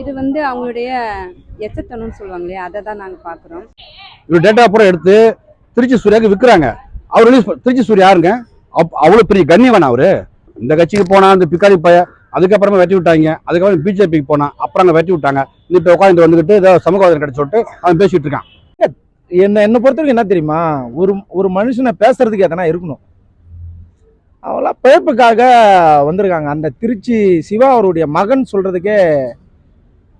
இது வந்து அவங்களுடைய எச்சத்தனம்னு சொல்லுவாங்க இல்லையா அதை தான் நாங்கள் பார்க்குறோம் இவர் டேட்டா பூரா எடுத்து திருச்சி சூர்யாவுக்கு விற்கிறாங்க அவர் ரிலீஸ் திருச்சி சூர்யா யாருங்க? அப் அவ்வளோ பெரிய கண்ணியவன் அவரு? இந்த கட்சிக்கு போனா அந்த பிக்காரி பைய அதுக்கப்புறமா வெட்டி விட்டாங்க. அதுக்கப்புறம் பிஜேபிக்கு போனான் அப்புறம் அங்கே வெட்டி விட்டாங்க. இப்போ உட்காந்து வந்துக்கிட்டு ஏதோ சமூகவாதம் கிடைச்சு சொல்லிட்டு அவன் பேசிட்டு இருக்கான். என்ன என்னை பொறுத்த வரைக்கும் என்ன தெரியுமா? ஒரு ஒரு மனுஷனை பேசுறதுக்கு எதனா இருக்கணும்? அவளாம் பிழைப்புக்காக வந்திருக்காங்க. அந்த திருச்சி சிவா அவருடைய மகன் சொல்றதுக்கே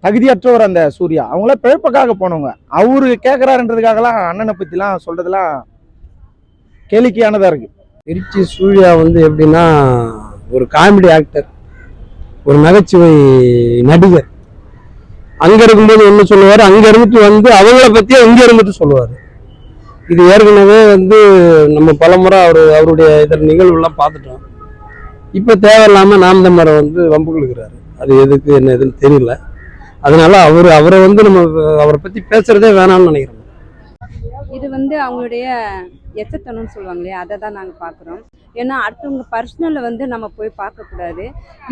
தகுதியற்றவர் அந்த சூர்யா. அவங்களாம் பிழைப்புக்காக போனவங்க. அவரு கேட்குறாருன்றதுக்காகலாம் அண்ணனை பற்றிலாம் சொல்கிறதுலாம் கேளிக்கையானதாக இருக்குது திருச்சி சூர்யா வந்து எப்படின்னா ஒரு காமெடி ஆக்டர் ஒரு நகைச்சுவை நடிகர். அங்கே இருக்கும்போது ஒன்று சொல்லுவார்? அங்கே இருந்துட்டு வந்து அவங்கள பற்றியே இங்கே இருந்துட்டு சொல்லுவார். இது ஏற்கனவே வந்து நம்ம பலமுறை அவர் அவருடைய இதில் நிகழ்வுலாம் பார்த்துட்டோம். இப்போ தேவையில்லாமல் நாம் தமிழரை வந்து வம்பு கொடுக்குறாரு அது எதுக்கு என்ன எதுன்னு தெரியல. அதனால அவர் அவரை வந்து நம்ம அவரை பத்தி பேசுறதே வேணாம்னு நினைக்கிறோம். இது வந்து அவங்களுடைய எச்சத்தனம்னு சொல்லுவாங்க இல்லையா? அதை தான் நாங்கள் பார்க்குறோம். ஏன்னா அடுத்தவங்க பர்சனலில் வந்து நம்ம போய் பார்க்கக்கூடாது.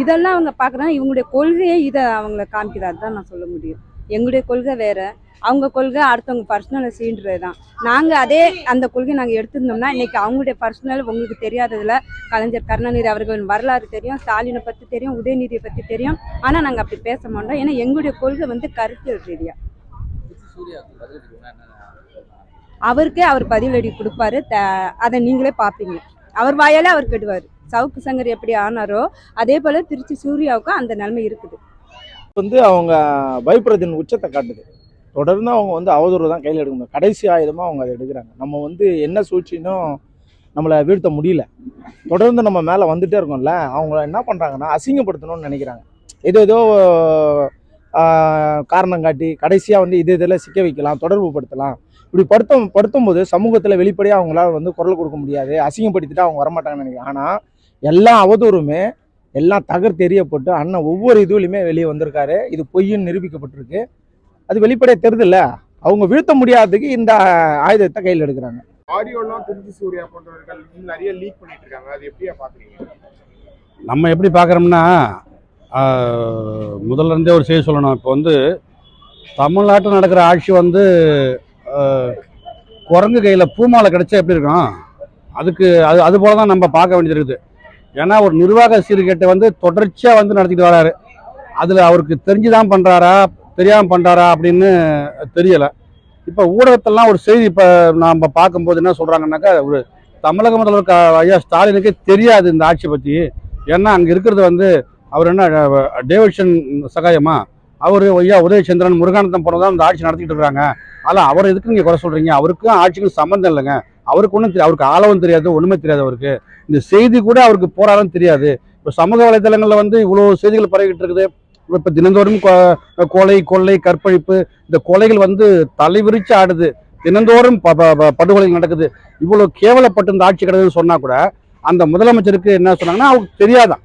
இதெல்லாம் அவங்க பார்க்குறாங்க இவங்களுடைய கொள்கையே இதை அவங்கள காமிக்கிறாரு தான் நான் சொல்ல முடியும். எங்களுடைய கொள்கை வேறு. அவங்க கொள்கை அடுத்தவங்க பர்சனலை சீன்றது தான். நாங்கள் அதே அந்த கொள்கை நாங்கள் எடுத்திருந்தோம்னா இன்னைக்கு அவங்களுடைய பர்சனல் உங்களுக்கு தெரியாததுல கலைஞர் கருணாநிதி அவர்களின் வரலாறு தெரியும் ஸ்டாலினை பற்றி தெரியும் உதயநிதியை பற்றி தெரியும். ஆனால் நாங்கள் அப்படி பேச மாட்டோம். ஏன்னா எங்களுடைய கொள்கை வந்து கருத்தியல் ரீதியா. அவருக்கே அவர் பதிலடி கொடுப்பாரு. த- அதை நீங்களே பார்ப்பீங்க. அவர் வாயாலே அவர் கெடுவார். சவுக்கு சங்கர் எப்படி ஆனாரோ அதே போல திருச்சி சூர்யாவுக்கும் அந்த நிலைமை இருக்குது. வந்து அவங்க பயப்படுறதின் உச்சத்தை காட்டுது. தொடர்ந்து அவங்க வந்து அவதூறு தான் கையில் எடுக்க முடியும் கடைசி ஆயுதமாக அவங்க அதை எடுக்கிறாங்க. நம்ம வந்து என்ன சூழ்ச்சினும் நம்மளை வீழ்த்த முடியல. தொடர்ந்து நம்ம மேலே வந்துட்டே இருக்கோம்ல அவங்க என்ன பண்ணுறாங்கன்னா அசிங்கப்படுத்தணும்னு நினைக்கிறாங்க. ஏதோ ஏதோ காரணம் காட்டி கடைசியாக வந்து இது இதில் சிக்க வைக்கலாம் தொடர்பு படுத்தலாம். இப்படி படுத்தும் படுத்தும் போது சமூகத்தில் வெளிப்படையாக அவங்களால வந்து குரல் கொடுக்க முடியாது. அசிங்கப்படுத்திட்டு அவங்க வரமாட்டாங்கன்னு நினைக்கிறேன். ஆனால் எல்லா அவதூறுமே எல்லாம் தகர் தெரியப்பட்டு அண்ணன் ஒவ்வொரு இதுலையுமே வெளியே வந்திருக்காரு. இது பொய்ன்னு நிரூபிக்கப்பட்டிருக்கு. அது வெளிப்படையாக தெரியுதுல்ல அவங்க வீழ்த்த முடியாததுக்கு இந்த ஆயுதத்தை கையில் எடுக்கிறாங்க. ஆடியோலாம் திருச்சி சூர்யா போன்றவர்கள் நிறைய லீக் பண்ணிட்டு இருக்காங்க அது எப்படியா பாக்குறீங்க? நம்ம எப்படி பார்க்குறோம்னா முதல்ல இருந்தே ஒரு செய்தி சொல்லணும். இப்போ வந்து தமிழ்நாட்டில் நடக்கிற ஆட்சி வந்து குரங்கு கையில் பூமாலை கிடைச்சா எப்படி இருக்கும்? அதுக்கு அது அது போல தான் நம்ம பார்க்க வேண்டியது இருக்குது. ஏன்னா ஒரு நிர்வாக சீர்கேட்டை வந்து தொடர்ச்சியாக வந்து நடத்திட்டு வராரு. அதில் அவருக்கு தெரிஞ்சு தான் பண்ணுறாரா தெரியாமல் பண்ணுறாரா அப்படின்னு தெரியலை. இப்போ ஊடகத்தெல்லாம் ஒரு செய்தி இப்போ நாம் பார்க்கும்போது என்ன சொல்கிறாங்கன்னாக்கா ஒரு தமிழக முதல்வர் ஐயா ஸ்டாலினுக்கே தெரியாது இந்த ஆட்சியை பற்றி ஏன்னா அங்கே இருக்கிறது வந்து அவர் என்ன அஹ், டேவிட்சன் சகாயமா? அவர் ஐயா உதயச்சந்திரன் முருகானந்தம் போனதான் இந்த ஆட்சி நடத்திக்கிட்டு இருக்காங்க. அதெல்லாம் அவர் எதுக்கு நீங்கள் குறை சொல்கிறீங்க அவருக்கும் ஆட்சிக்கும் சம்மந்தம் இல்லைங்க. அவருக்கு ஒன்றும் தெரியாது. அவருக்கு ஆளவும் தெரியாது ஒன்றுமே தெரியாது அவருக்கு. இந்த செய்தி கூட அவருக்கு போராடும் தெரியாது. இப்போ சமூக வலைதளங்களில் வந்து இவ்வளோ செய்திகள் பரவிக்கிட்டு இருக்குது. இப்போ தினந்தோறும் கொலை கொள்ளை கற்பழிப்பு இந்த கொலைகள் வந்து தலைவிரிச்சு ஆடுது. தினந்தோறும் ப- ப- ப- படுகொலைகள் நடக்குது. இவ்வளோ கேவலப்பட்டு இந்த ஆட்சி கிடக்குதுன்னு சொன்னால் கூட அந்த முதலமைச்சருக்கு என்ன சொன்னாங்கன்னா அவருக்கு தெரியாதான்.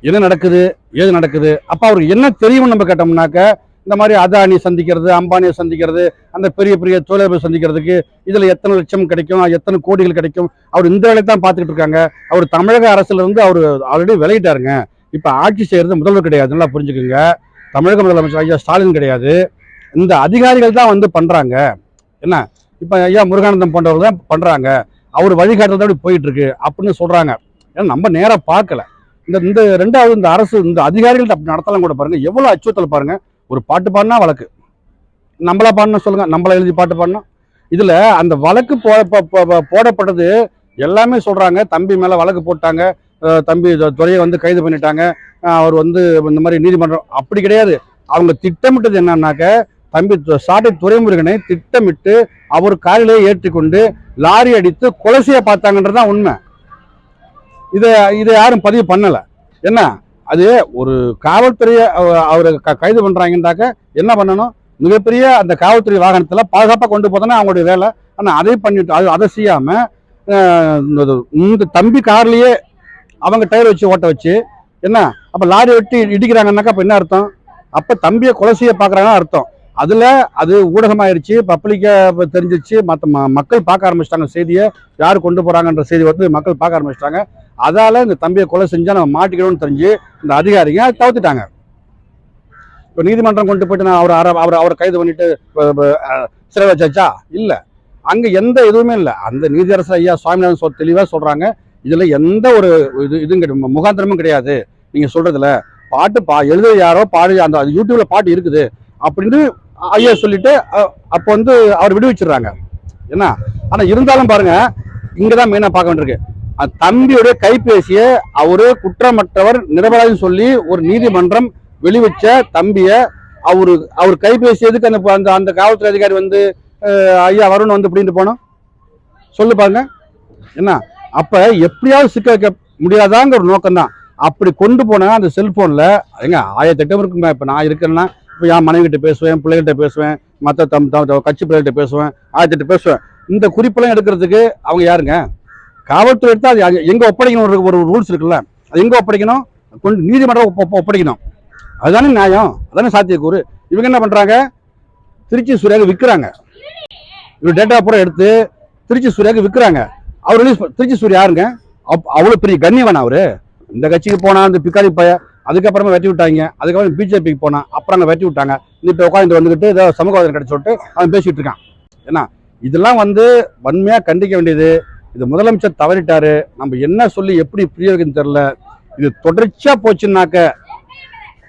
என்ன நடக்குது ஏது நடக்குது? அப்போ அவருக்கு என்ன தெரியும்னு நம்ம கேட்டோம்னாக்க இந்த மாதிரி அதானி சந்திக்கிறது அம்பானியை சந்திக்கிறது அந்த பெரிய பெரிய தொழிலதிபர் சந்திக்கிறதுக்கு இதில் எத்தனை லட்சம் கிடைக்கும் எத்தனை கோடிகள் கிடைக்கும்? அவர் இந்த வேலையை தான் பார்த்துக்கிட்டு இருக்காங்க. அவர் தமிழக அரசுலேருந்து அவர் ஆல்ரெடி விலகிட்டாருங்க. இப்போ ஆட்சி செய்கிறது முதல்வர் கிடையாது. நல்லா புரிஞ்சுக்குங்க. தமிழக முதலமைச்சர் ஐயா ஸ்டாலின் கிடையாது. இந்த அதிகாரிகள் தான் வந்து பண்ணுறாங்க என்ன? இப்போ ஐயா முருகானந்தம் போன்றவர் தான் பண்ணுறாங்க அவர் வழிகாட்டுறது தான் போயிட்டுருக்கு அப்படின்னு சொல்கிறாங்க ஏன்னா நம்ம நேராக பார்க்கல. இந்த இந்த ரெண்டாவது இந்த அரசு இந்த அதிகாரிகள் அப்படி நடத்தலாம் கூட பாருங்க. எவ்வளோ அச்சுறுத்தல் பாருங்கள் ஒரு பாட்டு பாடினா வழக்கு. நம்மளா பாடினா சொல்லுங்கள் நம்மளா எழுதி பாட்டு பாடணும். இதில் அந்த வழக்கு போடப்பட்டது எல்லாமே சொல்கிறாங்க தம்பி மேலே வழக்கு போட்டாங்க. தம்பி துறையை வந்து கைது பண்ணிட்டாங்க. அவர் வந்து இந்த மாதிரி நீதிமன்றம் அப்படி கிடையாது. அவங்க திட்டமிட்டது என்னன்னாக்க தம்பி சாட்டை துறைமுருகனை திட்டமிட்டு அவர் காரிலே ஏற்றிக்கொண்டு லாரி அடித்து கொலை செய்ய பார்த்தாங்கன்றதுதான் உண்மை. இதை இதை யாரும் பதிவு பண்ணலை. என்ன? அது ஒரு காவல்துறையை அவர் கைது பண்ணுறாங்கன்றாக்க என்ன பண்ணணும்? மிகப்பெரிய அந்த காவல்துறை வாகனத்தில் பாதுகாப்பாக கொண்டு போதானே அவங்களுடைய வேலை. ஆனால் அதை பண்ணிட்டு அது அதை செய்யாமல் இந்த- தம்பி கார்லேயே அவங்க டயர் வச்சு ஓட்ட வச்சு என்ன? அப்போ லாரி வெட்டி இடிக்கிறாங்கன்னாக்கா அப்போ என்ன அர்த்தம்? அப்போ தம்பியை கொலை செய்ய பார்க்குறாங்கன்னா அர்த்தம். அதில் அது ஊடகமாயிருச்சு பப்ளிக்காக தெரிஞ்சிச்சு மற்ற மக்கள் பார்க்க ஆரம்பிச்சிட்டாங்க செய்தியை யார் கொண்டு போகிறாங்கன்ற செய்தி வந்து மக்கள் பார்க்க ஆரம்பிச்சிட்டாங்க. அதால இந்த தம்பியை கொலை செஞ்சா நம்ம மாட்டிக்கிறோம்னு தெரிஞ்சு இந்த அதிகாரிங்க தவிர்த்துட்டாங்க. இப்போ நீதிமன்றம் கொண்டு போயிட்டு நான் அவர் அவரை அவர் அவரை கைது பண்ணிட்டு சிறை வச்சாச்சா? இல்லை. அங்கே எந்த இதுவுமே இல்லை. அந்த நீதியரசர் ஐயா சுவாமிநாதன் சொல் தெளிவாக சொல்கிறாங்க இதில் எந்த ஒரு இது இதுவும் கிடையாது முகாந்திரமும் கிடையாது. நீங்கள் சொல்கிறதுல பாட்டு பா எழுத யாரோ பாடி அந்த யூடியூப்ல பாட்டு இருக்குது அப்படின்னு ஐயா சொல்லிட்டு அப்போ வந்து அவர் விடுவிச்சிடுறாங்க. என்ன? ஆனால் இருந்தாலும் பாருங்க இங்கே தான் மெயினாக பார்க்க வேண்டியிருக்கு. தம்பியுடைய கைபேசியை அவரு குற்றமற்றவர் நிரபராதின்னு சொல்லி ஒரு நீதிமன்றம் வெளிவச்ச தம்பியை அவரு அவர் கைபேசி எதுக்கு அந்த அந்த அந்த காவல்துறை அதிகாரி வந்து ஐயா வருண் வந்து இப்படின்ட்டு போனோம்? சொல்லு பாருங்க. என்ன? அப்ப எப்படியாவது சிக்க வைக்க முடியாதாங்கிற ஒரு நோக்கம் தான் அப்படி கொண்டு போனா அந்த செல்போன்ல எங்க ஆயிரத்தெட்டு இருக்குங்க இப்ப நான் இருக்கேன்னா இப்போ என் மனைவி கிட்ட பேசுவேன் பிள்ளைகிட்ட பேசுவேன் மற்ற தம் தம் தம் கட்சி பிள்ளைகிட்ட பேசுவேன் ஆயிரத்தெட்டு பேசுவேன். இந்த குறிப்பெல்லாம் எடுக்கிறதுக்கு அவங்க யாருங்க? காவல்துறை எடுத்தால் அது எங்கே ஒப்படைக்கணும் ஒரு ஒரு ரூல்ஸ் இருக்குல்ல. அது எங்கே ஒப்படைக்கணும்? கொண்டு நீதிமன்றம் ஒப்படைக்கணும். அதுதானே நியாயம். அதானே சாத்தியக்கூறு. இவங்க என்ன பண்ணுறாங்க திருச்சி சூர்யாவுக்கு விற்கிறாங்க இவர் டேட்டா பூரா எடுத்து திருச்சி சூர்யாவுக்கு விற்கிறாங்க அவர் ரிலீஸ் திருச்சி சூர்யா யாருங்க? அப் அவ்வளோ பெரிய கண்ணியவன் அவர். இந்த கட்சிக்கு போனால் அந்த பிக்காரி பைய அதுக்கப்புறமா வெட்டி விட்டாங்க. அதுக்கப்புறம் பிஜேபிக்கு போனான் அப்புறம் அங்கே வெட்டி விட்டாங்க. இப்போ உட்காந்து வந்துக்கிட்டு ஏதோ சமூகவாதம் கிடைச்சு விட்டு அவன் பேசிகிட்டு இருக்கான். என்ன இதெல்லாம் வந்து வன்மையாக கண்டிக்க வேண்டியது. இது முதலமைச்சர் தவறிட்டாரு. நம்ம என்ன சொல்லி எப்படி புரிய வைக்கணும்னு இது தொடர்ச்சியாக போச்சுன்னாக்க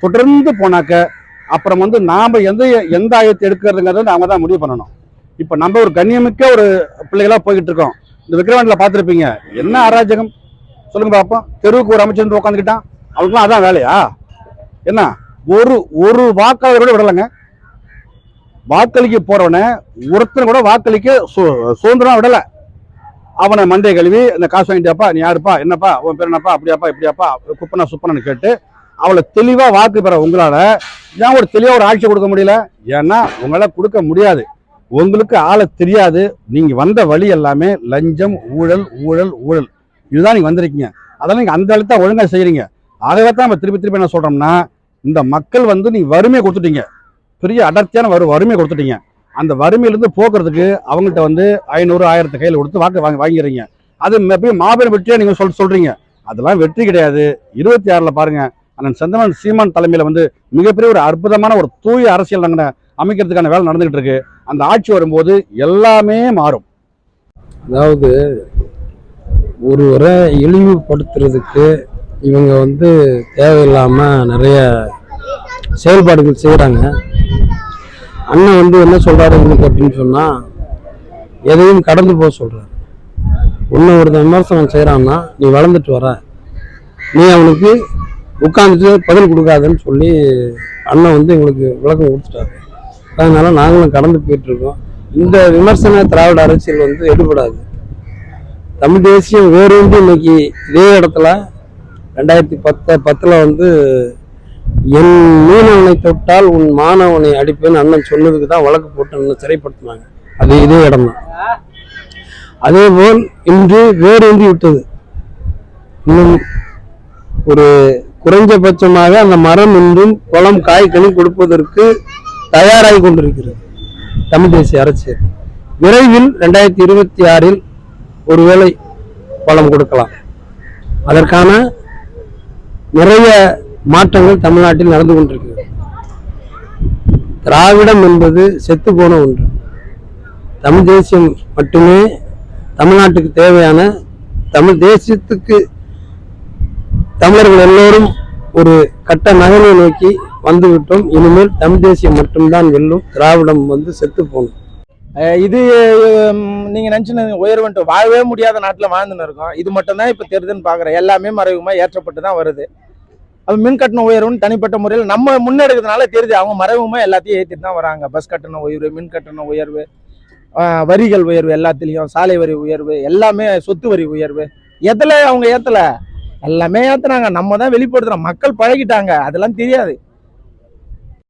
தொடர்ந்து போனாக்க அப்புறம் வந்து நாம் எந்த எந்த ஆயத்தை எடுக்கிறதுங்கிறத நாம தான் முடிவு பண்ணணும். இப்போ நம்ம ஒரு கண்ணியமிக்க ஒரு பிள்ளைகளாக போய்கிட்டு இருக்கோம். இந்த விக்ரவாண்டில் பார்த்துருப்பீங்க. என்ன அராஜகம்? சொல்லுங்க பார்ப்போம் தெருவுக்கு ஒரு அமைச்சர் வந்து உட்காந்துக்கிட்டான் அவனுக்குலாம் அதான் வேலையா? என்ன? ஒரு ஒரு வாக்காளரோட கூட விடலைங்க. வாக்களிக்க போறவனை ஒருத்தனை கூட வாக்களிக்க சுதந்திரம் விடலை. அவனை மண்டை கழுவி இந்த காசு வாங்கிட்டியாப்பா நீ யாருப்பா என்னப்பா உன் பேர் என்னப்பா அப்படியாப்பா இப்படியாப்பா குப்பனா சுப்பனன்னு கேட்டு அவளை தெளிவாக வாக்கு பெற உங்களால் ஏன் ஒரு தெளிவாக ஒரு ஆட்சி கொடுக்க முடியல? ஏன்னா உங்களால் கொடுக்க முடியாது. உங்களுக்கு ஆளை தெரியாது. நீங்கள் வந்த வழி எல்லாமே லஞ்சம் ஊழல் ஊழல் ஊழல். இதுதான் நீங்கள் வந்திருக்கீங்க. அதெல்லாம் நீங்கள் அந்த அளவுக்கு தான் ஒழுங்காக செய்கிறீங்க ஆகவே தான் நம்ம திருப்பி திருப்பி என்ன சொல்கிறோம்னா இந்த மக்கள் வந்து நீங்கள் வறுமையை கொடுத்துட்டீங்க. பெரிய அடர்த்தியான வறு வறுமையை கொடுத்துட்டீங்க. அந்த வறுமையிலிருந்து போக்குறதுக்கு அவங்கள்ட்ட வந்து ஐநூறு ஆயிரத்து கையில் கொடுத்து வாக்கு வாங்கி வாங்கிறீங்க அது எப்பயும் மாபெரும் வெற்றியாக நீங்கள் சொல் சொல்கிறீங்க அதெல்லாம் வெற்றி கிடையாது. இருபத்தி ஆறில் பாருங்கள் அண்ணன் செந்தமன் சீமான் தலைமையில் வந்து மிகப்பெரிய ஒரு அற்புதமான ஒரு தூய அரசியல் நாங்கள் அமைக்கிறதுக்கான வேலை நடந்துகிட்டு இருக்கு. அந்த ஆட்சி வரும்போது எல்லாமே மாறும். அதாவது ஒருவரை இழிவுபடுத்துறதுக்கு இவங்க வந்து தேவையில்லாமல் நிறைய செயல்பாடுகள் செய்கிறாங்க அண்ணன் வந்து என்ன சொல்கிறாரு எனக்கு அப்படின்னு சொன்னால் எதையும் கடந்து போக சொல்கிறார் உன்னை ஒருத்தன் விமர்சனம் செய்கிறான்னா நீ வளர்ந்துட்டு வர. நீ அவனுக்கு உட்காந்துட்டு பதில் கொடுக்காதன்னு சொல்லி அண்ணன் வந்து எங்களுக்கு விளக்கம் கொடுத்துட்டாரு. அதனால் நாங்களும் கடந்து போயிட்டுருக்கோம் இந்த விமர்சன திராவிட அரசியல் வந்து எடுபடாது. தமிழ் தேசியம் வேரூன்றி இன்னைக்கு இதே இடத்துல ரெண்டாயிரத்தி பத்து பத்தில் வந்து என் மீனவனை தொட்டால் உன் மாணவனை அடிப்பேன்னு அண்ணன் சொன்னதுக்கு தான் வழக்கு போட்டு சிறைப்படுத்தினாங்க. அது இதே இடம் தான் அதேபோல் இன்று வேரூன்றி விட்டது. இன்னும் ஒரு குறைஞ்சபட்சமாக அந்த மரம் இன்றும் குளம் காய்கனி கொடுப்பதற்கு தயாராகி கொண்டிருக்கிறது. தமிழ் தேசிய அரசியல். விரைவில் ரெண்டாயிரத்தி இருபத்தி ஆறில் ஒருவேளை பலம் கொடுக்கலாம். அதற்கான நிறைய மாற்றங்கள் தமிழ்நாட்டில் நடந்து கொண்டிருக்கிறது திராவிடம் என்பது செத்து போன ஒன்று. தமிழ் தேசியம் மட்டுமே தமிழ்நாட்டுக்கு தேவையான தமிழ் தேசியத்துக்கு தமிழர்கள் எல்லோரும் ஒரு கட்ட நகலை நோக்கி வந்துவிட்டோம் இனிமேல் தமிழ் தேசியம் மட்டும்தான் வெல்லும் திராவிடம் வந்து செத்து போகணும் இது நீங்கள் நீங்க நினைச்சுன்னு உயர்வுன்ட்டு வாழவே முடியாத நாட்டில் வாழ்ந்துன்னு இருக்கோம். இது மட்டும்தான் இப்போ இப்ப தெரியுதுன்னு பாக்குறேன். எல்லாமே மறைவுமா ஏற்றப்பட்டு தான் வருது. அப்போ மின் கட்டண உயர்வுன்னு தனிப்பட்ட முறையில் நம்ம முன்னெடுக்கிறதுனால தெரியுது அவங்க மறைவுமே எல்லாத்தையும் ஏற்றிட்டு தான் வராங்க. பஸ் கட்டண உயர்வு மின் கட்டண உயர்வு வரிகள் உயர்வு எல்லாத்துலேயும் சாலை வரி உயர்வு எல்லாமே சொத்து வரி உயர்வு. எதுல அவங்க ஏற்றலை எல்லாமே ஏற்றுனாங்க நம்ம தான் வெளிப்படுத்துகிறோம் மக்கள் பழகிட்டாங்க. அதெல்லாம் தெரியாது.